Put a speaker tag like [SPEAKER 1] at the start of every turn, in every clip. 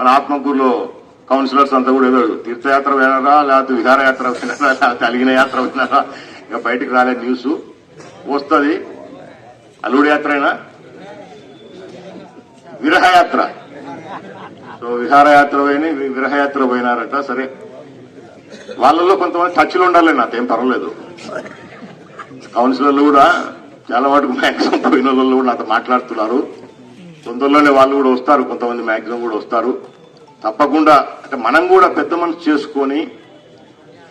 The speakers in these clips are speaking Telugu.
[SPEAKER 1] మన ఆత్మకూరులో కౌన్సిలర్స్ అంతా కూడా ఏదో తీర్థయాత్ర వినారా లేకపోతే విహారయాత్ర వినారా లేకపోతే అలిగిన యాత్ర వినారా ఇక బయటకు రాలే న్యూస్. వస్తుంది అల్లుడు యాత్ర అయినా? విరహయాత్ర. సో విహారయాత్ర పోయిన విరహయాత్ర పోయినారట సరే. వాళ్ళలో కొంతమంది టచ్లు ఉండాలి నాకేం పర్వాలేదు. కౌన్సిలర్లు కూడా చాలా వాటికి మ్యాక్సిమం పోయిన వాళ్ళు కూడా నాతో మాట్లాడుతున్నారు. తొందరలోనే వాళ్ళు కూడా వస్తారు కొంతమంది మ్యాక్సిమం కూడా వస్తారు. తప్పకుండా అంటే మనం కూడా పెద్ద మనసు చేసుకొని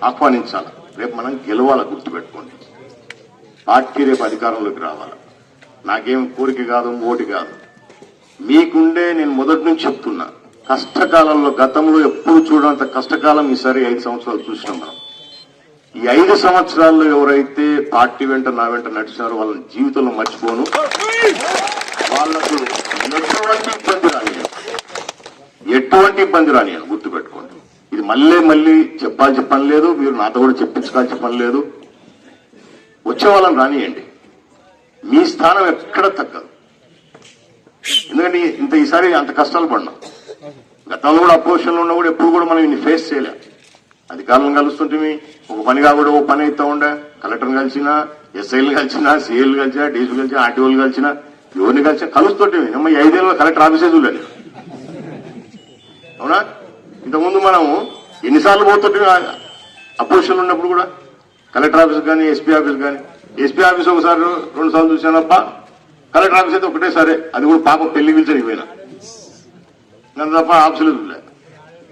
[SPEAKER 1] ఆహ్వానించాలి. రేపు మనం గెలవాలి గుర్తుపెట్టుకోండి. పార్టీ రేపు అధికారంలోకి రావాలి? నాకేం కోరిక కాదు ఓటి కాదు. మీకుండే నేను మొదటి నుంచి చెప్తున్నా. కష్టకాలంలో గతంలో ఎప్పుడు చూడంత కష్టకాలం ఈసారి ఐదు సంవత్సరాలు చూసినాం మనం. ఈ ఐదు సంవత్సరాల్లో ఎవరైతే పార్టీ వెంట నా వెంట నడిచినారో వాళ్ళని జీవితంలో మర్చిపోను. వాళ్ళకు ఎటువంటి ఇబ్బంది రాదు ఎటువంటి ఇబ్బంది రానియను గుర్తుపెట్టుకోండి. ఇది మళ్ళీ మళ్ళీ చెప్పాల్సిన పని లేదు మీరు నాతో కూడా చెప్పించుకోవాల్సిన పని లేదు. వచ్చే వాళ్ళని రానియండి. మీ స్థానం ఎక్కడ తగ్గదు. ఎందుకంటే ఇంత ఈసారి అంత కష్టాలు పడినాం గతంలో కూడా అపోజిషన్లో ఉన్నా కూడా ఎప్పుడు కూడా మనం ఇన్ని ఫేస్ చేయలేం. అధికారులను కలుస్తుంటే ఒక పనిగా కూడా ఓ పని అవుతా ఉండే. కలెక్టర్ని కలిసినా ఎస్ఐలు కలిసినా సీఎల్ కలిసినా డీసీలు కలిసినా ఆర్టీఓలు కలిసినా ఎవరిని కలిసినా కలుస్తుంటే నమ్మ ఈ ఐదేళ్ళలో కలెక్టర్ ఆఫీసే చూడండి అవునా? ఇంతకుముందు మనము ఎన్నిసార్లు పోతుంటే అపోజిషన్ ఉన్నప్పుడు కూడా కలెక్టర్ ఆఫీస్ కానీ ఎస్పీ ఆఫీస్ కానీ ఎస్పీ ఆఫీస్ ఒకసారి రెండు సార్లు చూశానప్ప కలెక్టర్ ఆఫీస్ అయితే ఒకటే సరే. అది కూడా పాప పెళ్ళి పిలిచని పోయినా. నన్ను తప్ప ఆఫీసులు చూడలే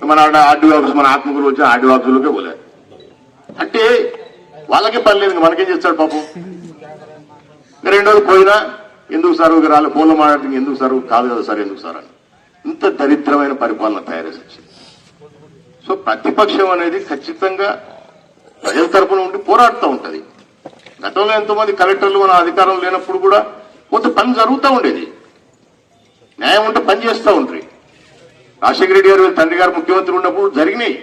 [SPEAKER 1] మన ఆర్డీ ఆఫీస్ మన ఆత్మకూరు వచ్చి ఆర్డీ ఆఫీసులోకే పోలే. అంటే వాళ్ళకే పని లేదు. ఇంక మనకేం చేస్తాడు పాపం? ఇంకా రెండు రోజులు పోయినా ఎందుకు సార్ ఒక రాలే? ఫోన్లో మాట్లాడితే ఎందుకు సార్ కాదు కదా సార్ ఎందుకు సార్ అని. ఇంత దరిద్రమైన పరిపాలన తయారు చేసి సో ప్రతిపక్షం అనేది ఖచ్చితంగా ప్రజల తరపున ఉండి పోరాడుతూ ఉంటుంది. గతంలో ఎంతో మంది కలెక్టర్లు మన అధికారం లేనప్పుడు కూడా కొంత పని జరుగుతూ ఉండేది. న్యాయం ఉంటే పని చేస్తూ ఉంటారు రాజశేఖర రెడ్డి గారు తండ్రి గారు ముఖ్యమంత్రి ఉన్నప్పుడు జరిగినాయి.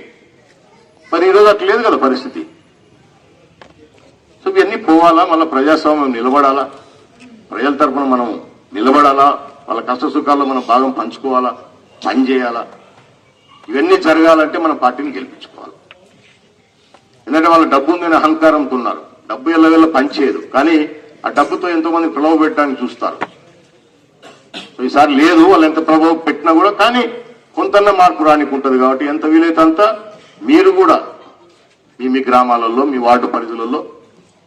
[SPEAKER 1] మరి ఈరోజు అట్లా లేదు కదా పరిస్థితి. సో ఇవన్నీ పోవాలా? మళ్ళీ ప్రజాస్వామ్యం నిలబడాలా? ప్రజల తరఫున మనం నిలబడాలా? వాళ్ళ కష్ట సుఖాల్లో మనం భాగం పంచుకోవాలా? పని చేయాలా? ఇవన్నీ జరగాలంటే మన పార్టీని గెలిపించుకోవాలి. ఎందుకంటే వాళ్ళ డబ్బు ఉందని అహంకారంతో ఉన్నారు. డబ్బు ఎల్లవెల్ల పనిచేయదు కానీ ఆ డబ్బుతో ఎంతో మంది ప్రభావ పెట్టడానికి చూస్తారు. సో ఈసారి లేదు వాళ్ళు ఎంత ప్రభావం పెట్టినా కూడా కానీ కొంతన్న మార్పు రానికుంటుంది కాబట్టి ఎంత వీలైతే అంత మీరు కూడా మీ మీ గ్రామాలలో మీ వార్డు పరిధులలో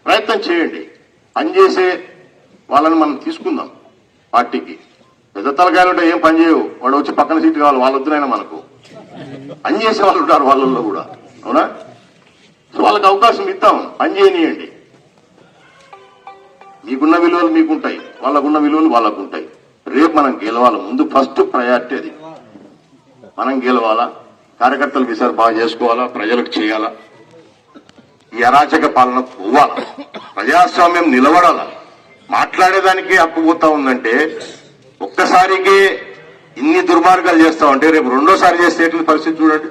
[SPEAKER 1] ప్రయత్నం చేయండి. పనిచేసే వాళ్ళని మనం తీసుకుందాం పార్టీకి. పెద్ద తలకాయలు ఉంటే ఏం పని చేయవు. వాడు వచ్చి పక్కన సీట్ కావాలి వాళ్ళ వద్దునైనా మనకు. పని చేసే వాళ్ళు ఉంటారు వాళ్ళల్లో కూడా. అవునా? సో వాళ్ళకి అవకాశం ఇద్దాం పని చేయనియండి. మీకున్న విలువలు మీకుంటాయి. వాళ్ళకున్న విలువలు వాళ్ళకు ఉంటాయి రేపు మనం గెలవాలి. ముందు ఫస్ట్ ప్రయారిటీ అది. మనం గెలవాలా? కార్యకర్తలు ఈసారి బాగా చేసుకోవాలా? ప్రజలకు చేయాలా? ఈ అరాచక పాలన పోవాలా? ప్రజాస్వామ్యం నిలబడాలా? మాట్లాడేదానికి అప్పు పోతా ఉందంటే ఒక్కసారికి ఇన్ని దుర్మార్గాలు చేస్తా ఉంటే రేపు రెండోసారి చేస్తే ఎట్ల పరిస్థితి చూడండి?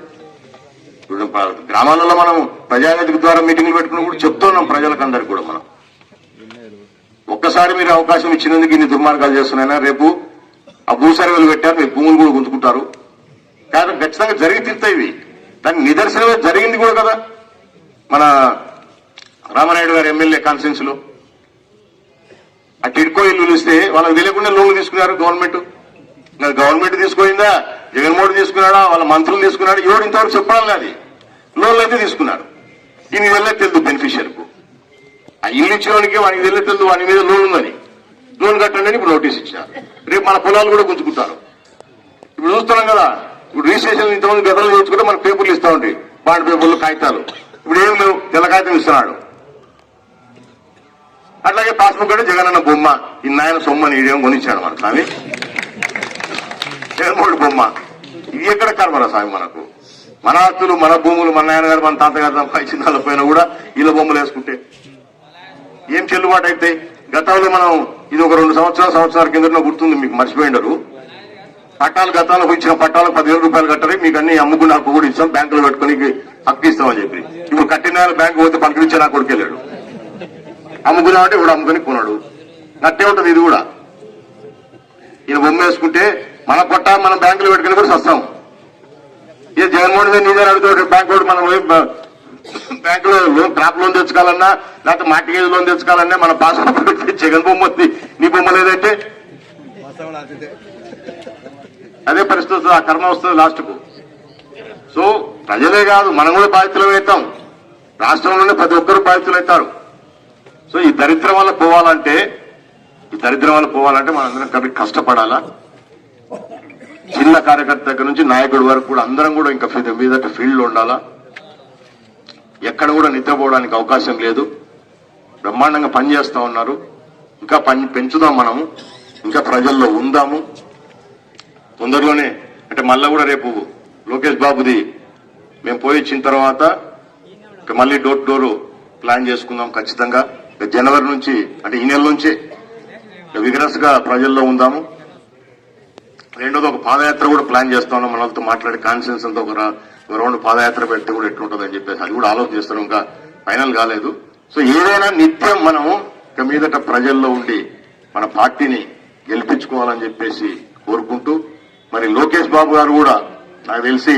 [SPEAKER 1] ఇప్పుడు గ్రామాలలో మనం ప్రజావేదిక ద్వారా మీటింగ్లు కూడా చెప్తున్నాం ప్రజలకందరికి కూడా మనం. ఒక్కసారి మీరు అవకాశం ఇచ్చినందుకు ఇన్ని దుర్మార్గాలు చేస్తున్నాయినా రేపు ఆ భూ సర్వేలు పెట్టారు మీ భూములు కూడా గుంజుకుంటారు. కానీ ఖచ్చితంగా జరిగి తీరుతాయి ఇవి. దానికి నిదర్శనమే జరిగింది కూడా కదా. మన రామనాయుడు గారు ఎమ్మెల్యే కాన్ఫరెన్స్లో ఆ టిడ్కో ఇల్లు ఇస్తే వాళ్ళకి తెలియకుండా లోన్లు తీసుకున్నారు గవర్నమెంట్ గవర్నమెంట్ తీసుకోయిందా జగన్మోహన్ తీసుకున్నాడా? వాళ్ళ మంత్రులు తీసుకున్నాడు? ఎవడు ఇంతవరకు చెప్పడం అది? లోన్లు అయితే తీసుకున్నాడు దీని వల్ల తెలుదు బెనిఫిషియర్కు ఆ ఇల్లు ఇచ్చినోడికి వానికి వెళ్ళే తెలుదు వాని మీద లోన్ ఉందని. లోన్ కట్టండి అని ఇప్పుడు నోటీస్ ఇచ్చారు రేపు మన పొలాలు కూడా గుంజుకుంటారు. ఇప్పుడు చూస్తున్నాం కదా ఇప్పుడు రిజిస్ట్రేషన్ ఇంతమంది గతంలో చూసుకుంటే మన పేపర్లు ఇస్తా ఉంటాయి బాండ్ పేపర్లు కాగితాలు. ఇప్పుడు ఏం లేవు తెల్ల కాగితం ఇస్తున్నాడు. అట్లాగే పాస్బుక్ అంటే జగన్ అన్న బొమ్మ. ఈ నాయన సొమ్మని ఇదేం కొనిచ్చాడు మన స్వామి. జగన్మోహన్ బొమ్మ. ఇది ఎక్కడ కర్మరా స్వామి మనకు? మన ఆస్తులు మన భూములు మన నాయనగారు మన తాతగారు సంపాదించిన వాళ్ళ పైన కూడా ఇళ్ళ బొమ్మలు వేసుకుంటే ఏం చెల్లుబాటు అయితే? గతంలో మనం ఇది ఒక రెండు సంవత్సరాల సంవత్సరాల కింద గుర్తుంది మీకు మర్చిపోయిండరు పట్టాలు గతాలకు ఇచ్చిన పట్టాలకు పదివేల రూపాయలు కట్టాలి మీకు అన్ని అమ్ముకున్న హక్కు కూడా ఇస్తాం బ్యాంకులో పెట్టుకుని హక్కు ఇస్తామని చెప్పి. ఇప్పుడు కట్టిన బ్యాంకు పోతే పలకరించే నా కొడుకు వెళ్ళాడు. అమ్ముకున్నామంటే ఇప్పుడు అమ్ముకుని కొన్నాడు నట్టే ఉంటుంది ఇది కూడా. ఈయన బొమ్మ వేసుకుంటే మన కొట్ట మన బ్యాంకులో పెట్టుకుని కూడా సస్తాం ఇదే జగన్మోహన్ రెడ్డి నీదే అడుగుతాడు బ్యాంక్ కూడా మనం బ్యాంకులో లోన్ క్రాప్ లోన్ తెచ్చుకోవాలన్నా లేకపోతే మార్టిగేజ్ లోన్ తెచ్చుకోవాలన్నా మన పాస్పోర్ట్ జగన్ బొమ్మ ఉంది. నీ బొమ్మ లేదంటే? అదే పరిస్థితి ఆ కర్మ వస్తుంది లాస్ట్కు సో ప్రజలే కాదు మనం కూడా బాధితులు అవుతాం రాష్ట్రంలోనే ప్రతి ఒక్కరు బాధితులు అవుతారు సో ఈ దరిద్రం వల్ల పోవాలంటే ఈ దరిద్రం వల్ల పోవాలంటే మనందరం కాబట్టి కష్టపడాలా? చిన్న కార్యకర్త దగ్గర నుంచి నాయకుడి వరకు కూడా అందరం కూడా ఇంకా ఫీ- మీదట ఫీల్డ్ ఉండాలా? ఎక్కడ కూడా నిద్రపోవడానికి అవకాశం లేదు. బ్రహ్మాండంగా పనిచేస్తా ఉన్నారు. ఇంకా పని పెంచుదాం మనము. ఇంకా ప్రజల్లో ఉందాము. తొందరలోనే అంటే మళ్ళా కూడా రేపు లోకేష్ బాబుది మేము పోయి వచ్చిన తర్వాత ఇక మళ్ళీ డోర్ టు ప్లాన్ చేసుకుందాం ఖచ్చితంగా. జనవరి నుంచి అంటే ఈ నెల నుంచే విగరస్గా ప్రజల్లో ఉందాము. రెండోది ఒక పాదయాత్ర కూడా ప్లాన్ చేస్తా మనతో మాట్లాడి కాన్ఫిడెన్స్ అంతా ఒక ఒక రౌండ్ పాదయాత్ర పెడితే కూడా ఎట్లుంటుందని చెప్పేసి అది కూడా ఆలోచన చేస్తున్నాం. ఇంకా ఫైనల్ కాలేదు. సో ఏదైనా నిత్యం మనము ఇక మీదట ప్రజల్లో ఉండి మన పార్టీని గెలిపించుకోవాలని చెప్పేసి కోరుకుంటూ మరి లోకేష్ బాబు గారు కూడా నాకు తెలిసి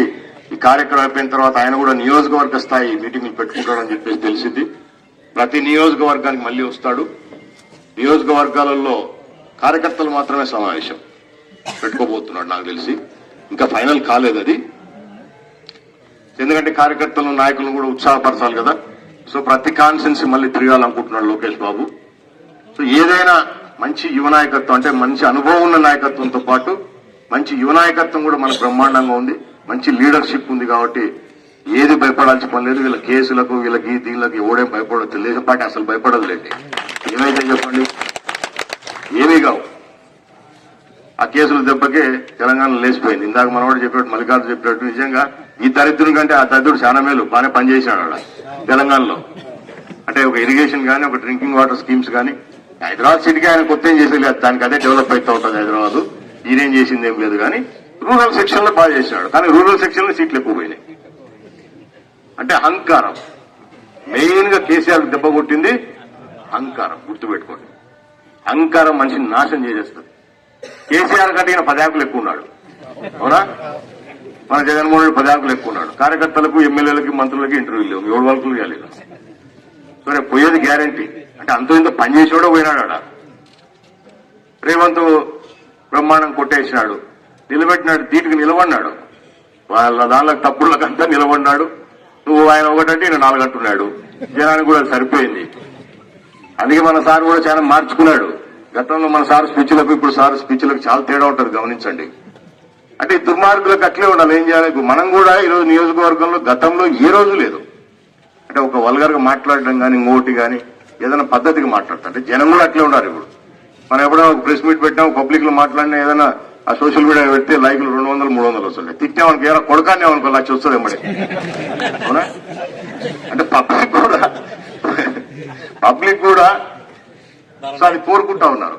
[SPEAKER 1] ఈ కార్యక్రమం అయిపోయిన తర్వాత ఆయన కూడా నియోజకవర్గ స్థాయి మీటింగ్లు పెట్టుకుంటాడని చెప్పేసి తెలిసింది. ప్రతి నియోజకవర్గానికి మళ్ళీ వస్తాడు. నియోజకవర్గాలలో కార్యకర్తలు మాత్రమే సమావేశం పెట్టుకోబోతున్నాడు నాకు తెలిసి. ఇంకా ఫైనల్ కాలేదు అది. ఎందుకంటే కార్యకర్తలను నాయకులను కూడా ఉత్సాహపరచాలి కదా. సో ప్రతి కాన్సెన్సీ మళ్ళీ తిరగాలనుకుంటున్నాడు లోకేష్ బాబు. సో ఏదైనా మంచి యువ నాయకత్వం అంటే మంచి అనుభవం ఉన్న నాయకత్వంతో పాటు మంచి యువ నాయకత్వం కూడా మనకు బ్రహ్మాండంగా ఉంది. మంచి లీడర్షిప్ ఉంది కాబట్టి ఏది భయపడాల్సిన పని లేదు. వీళ్ళ కేసులకు వీళ్ళకి దీనికి ఓడేం భయపడదు తెలుగుదేశం పార్టీ అసలు భయపడదు లేండి ఏమైతే చెప్పండి? ఏమీ కావు. ఆ కేసుల దెబ్బకే తెలంగాణ లేచిపోయింది. ఇందాక మనవాడు చెప్పినట్టు మల్లికార్జున చెప్పినట్టు నిజంగా ఈ దరిద్రుని కంటే ఆ దరిద్రుడు చాలా మేలు. బాగానే పనిచేశాడు అక్కడ తెలంగాణలో. అంటే ఒక ఇరిగేషన్ కానీ ఒక డ్రింకింగ్ వాటర్ స్కీమ్స్ కానీ హైదరాబాద్ సిటీకి ఆయన కొత్త ఏం చేసేది దానికి అదే డెవలప్ అవుతూ ఉంటుంది హైదరాబాద్. ఈయనేం చేసింది ఏం లేదు కానీ రూరల్ సెక్షన్లో బాగా చేశాడు కానీ రూరల్ సెక్షన్లో సీట్లు ఎక్కువ పోయినాయి. అంటే అహంకారం. మెయిన్గా కేసీఆర్ దెబ్బ కొట్టింది అహంకారం. గుర్తుపెట్టుకోండి. అహంకారం మనిషిని నాశనం చేసేస్తుంది. కేసీఆర్ కంటే ఈయన పదాకులు ఎక్కువ ఉన్నాడు. అవునా? మన జగన్మోహన్ రెడ్డి పదాకులు ఎక్కువ ఉన్నాడు. కార్యకర్తలకు ఎమ్మెల్యేలకి మంత్రులకి ఇంటర్వ్యూలు లేవు. ఏడు వాళ్ళకు కాలేదు సరే పోయేది గ్యారంటీ. అంటే అంత ఇంత పనిచేసేవాడో పోయినాడు ఆడ. రేవంత్ బ్రహ్మాండం కొట్టేసినాడు. నిలబెట్టినాడు తీటికి నిలబడినాడు. వాళ్ళ దానిలో తప్పులకంతా నిలబడినాడు. నువ్వు ఆయన ఒకటంటే ఈయన నాలుగు అంటున్నాడు జనానికి కూడా సరిపోయింది. అందుకే మన సార్ కూడా చాలా మార్చుకున్నాడు. గతంలో మన సార్ స్పీచ్లకు ఇప్పుడు సార్ స్పీచ్లకు చాలా తేడా ఉంటుంది గమనించండి. అంటే దుర్మార్గులకు అట్లే ఉండాలి ఏం చేయాలి? మనం కూడా ఈరోజు నియోజకవర్గంలో గతంలో ఏ రోజు లేదు. అంటే ఒక వల్గర్గా మాట్లాడడం కానీ ఇంకోటి కానీ ఏదైనా పద్ధతిగా మాట్లాడతారు. అంటే జనం కూడా అట్లే ఉన్నారు ఇప్పుడు. మనం ఎప్పుడైనా ఒక ప్రెస్ మీట్ పెట్టినా పబ్లిక్లో మాట్లాడినా ఏదైనా ఆ సోషల్ మీడియా పెడితే లైక్లు రెండు వందలు మూడు వందలు వస్తుంటాయి. తిట్టామనుకో ఏదో కొడకాన్ని అనుకో లక్ష వస్తుంది ఎమ్మడే అవునా? అంటే పబ్లిక్ కూడా పబ్లిక్ కూడా సో అది కోరుకుంటా ఉన్నారు.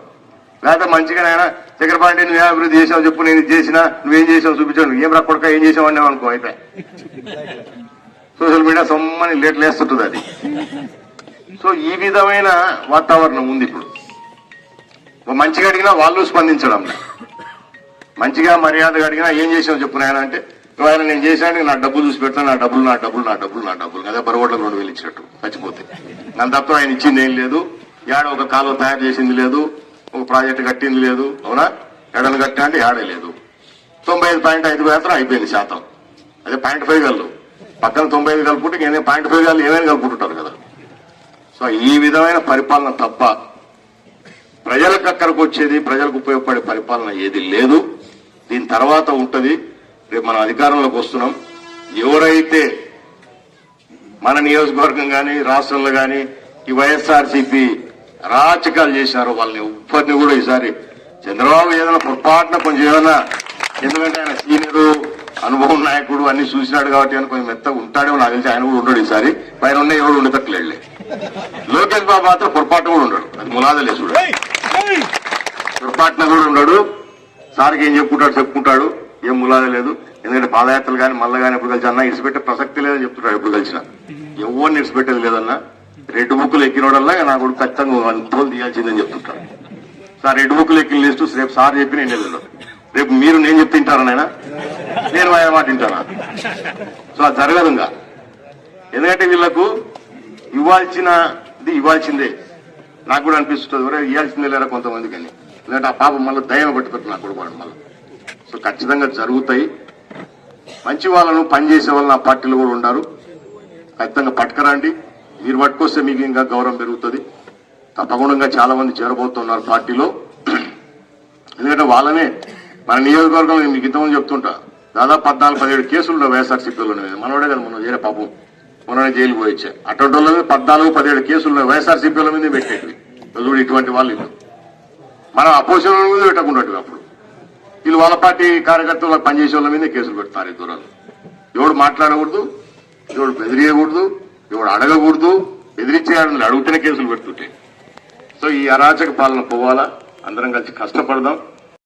[SPEAKER 1] లేకపోతే మంచిగా ఆయన చక్రపాణి నువ్వు అభివృద్ధి చేసావు చెప్పు నేను చేసినా నువ్వేం చేసావు చూపించాను ఏం రా కొడక ఏం చేసావు అన్నావు అనుకో అయితే సోషల్ మీడియా సొమ్మని లేట్ వేస్తుంటుంది అది. సో ఈ విధమైన వాతావరణం ఉంది ఇప్పుడు. మంచిగా అడిగినా వాళ్ళు స్పందించడం మంచిగా మర్యాదగా అడిగినా ఏం చేసావు చెప్పు నాయన అంటే ఆయన నేను చేశాను నా డబ్బులు చూసి పెడతాను నా డబ్బులు నా డబ్బులు నా డబ్బులు నా డబ్బులు. అదే బరగొడ్లకు రెండు వేలు ఇచ్చినట్టు చచ్చిపోతే. నన్ను తప్ప ఆయన ఇచ్చింది ఏం లేదు. ఏడ ఒక కాలువ తయారు చేసింది లేదు ఒక ప్రాజెక్టు కట్టింది లేదు. అవునా? ఎడలు కట్టా అంటే యాడే లేదు. తొంభై ఐదు పాయింట్ ఐదు మాత్రం అయిపోయింది శాతం. అదే పాయింట్ ఫైవ్ గల్లు పక్కన తొంభై ఐదు కలుపుకుంటే ఇంకేం పాయింట్ ఫైవ్ గల్లు ఏమైనా కలుపుకుంటుంటారు కదా. సో ఈ విధమైన పరిపాలన తప్ప ప్రజలకు అక్కడికి వచ్చేది ప్రజలకు ఉపయోగపడే పరిపాలన ఏది లేదు. దీని తర్వాత ఉంటది రేపు మనం అధికారంలోకి వస్తున్నాం. ఎవరైతే మన నియోజకవర్గం కానీ రాష్ట్రంలో కానీ ఈ వైఎస్ఆర్సీపీ రాచకాలు చేశారో వాళ్ళని ఉప్పటిని కూడా ఈసారి చంద్రబాబు ఏదైనా పొరపాటున కొంచెం ఏదైనా ఎందుకంటే ఆయన సీనియర్ అనుభవం నాయకుడు అన్ని చూసినాడు కాబట్టి ఆయన కొంచెం మెత్తగా ఉంటాడేమో నాకు తెలిసి ఆయన కూడా ఉండడు ఈసారి. పైన ఉన్న ఎవరు ఉండేటట్లేళ్ళే లోకేష్ బాబు మాత్రం పొరపాటు కూడా ఉండడు. అది ములాదలేసుడు పొరపాటున కూడా ఉండడు. సార్కి ఏం చెప్పుకుంటాడు చెప్పుకుంటాడు. ఏం ములాద లేదు. ఎందుకంటే పాదయాత్రలు కానీ మళ్ళా కానీ ఎప్పుడు కలిసి అన్న ఇడిచిపెట్టే ప్రసక్తి లేదని చెప్తున్నాడు ఎప్పుడు కలిసిన. ఎవరిని ఇడిచిపెట్టేది లేదన్నా. రెడ్ బుక్లు ఎక్కినోడల్లా నా కూడా ఖచ్చితంగా తోలు తీయాల్సిందని చెప్తుంటాడు. సార్ రెడ్ బుక్లు ఎక్కిన లిస్టు రేపు సార్ చెప్పి నేను వెళ్ళాను. రేపు మీరు నేను చెప్తే తింటారా నాయన? నేను ఆయన మాట తింటానా సో అది జరగదు ఇంకా. ఎందుకంటే వీళ్ళకు ఇవ్వాల్సినది ఇవ్వాల్సిందే. నాకు కూడా అనిపిస్తుంది ఇవ్వాల్సిందే లేరా కొంతమందికి అని. ఎందుకంటే ఆ పాపం మళ్ళీ దయ్యం పెట్టుకుంటుంది నాకు కూడా మళ్ళీ. సో ఖచ్చితంగా జరుగుతాయి. మంచి వాళ్ళను పనిచేసే వాళ్ళు నా పార్టీలో కూడా ఉన్నారు ఖచ్చితంగా పట్టుకరండి. మీరు పట్టుకొస్తే మీకు ఇంకా గౌరవం పెరుగుతుంది. తప్పకుండా చాలా మంది చేరబోతున్నారు పార్టీలో. ఎందుకంటే వాళ్ళనే మన నియోజకవర్గంలో నేను మీకు ఇంతమంది చెప్తుంటా. దాదాపు పద్నాలుగు పదిహేడు కేసులు ఉన్నాయి వైఎస్ఆర్సీపీ మీద. మనోడే కదా మొన్న చేరే పాపం. మొన్న జైలుకి పోయిచ్చా అటువంటి వాళ్ళ మీద పద్నాలుగు పదిహేడు కేసులు ఉన్నాయి వైఎస్ఆర్సీపీ మీద పెట్టేటివి. ఇటువంటి వాళ్ళు ఇప్పుడు మనం అపోజిషన్ పెట్టకుండా అప్పుడు. వీళ్ళు వాళ్ళ పార్టీ కార్యకర్తలు పనిచేసే వాళ్ళ మీద కేసులు పెడతారు ఈ దూరాలు. ఎవడు మాట్లాడకూడదు ఎవడు బెదిరియకూడదు ఎవడు అడగకూడదు బెదిరించేయాలని అడుగుతూనే కేసులు పెడుతుంటే. సో ఈ అరాచక పాలన పోవాలా? అందరం కలిసి కష్టపడదాం.